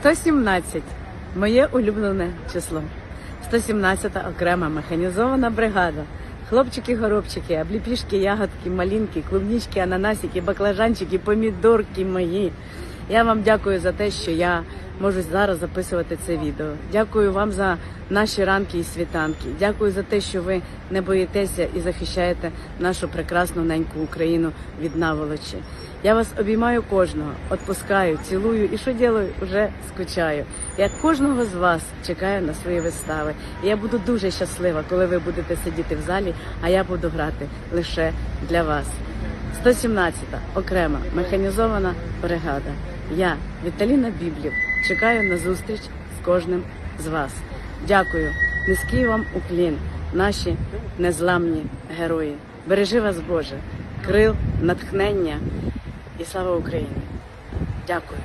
117 моє улюблене число. 117-та окрема механізована бригада. Хлопчики-горобчики, обліпішки, ягодки, малинки, клубнички, ананасики, баклажанчики, помідорки мої. Я вам дякую за те, що я можу зараз записувати це відео. Дякую вам за наші ранки і світанки. Дякую за те, що ви не боїтеся і захищаєте нашу прекрасну неньку Україну від наволочі. Я вас обіймаю кожного, відпускаю, цілую і що ділаю, вже скучаю. Я кожного з вас чекаю на свої вистави. І я буду дуже щаслива, коли ви будете сидіти в залі, а я буду грати лише для вас. 117-та окрема механізована бригада. Я, Віталіна Біблів, чекаю на зустріч з кожним з вас. Дякую. Низький вам уклін, наші незламні герої. Бережи вас, Боже, крил, натхнення і слава Україні. Дякую.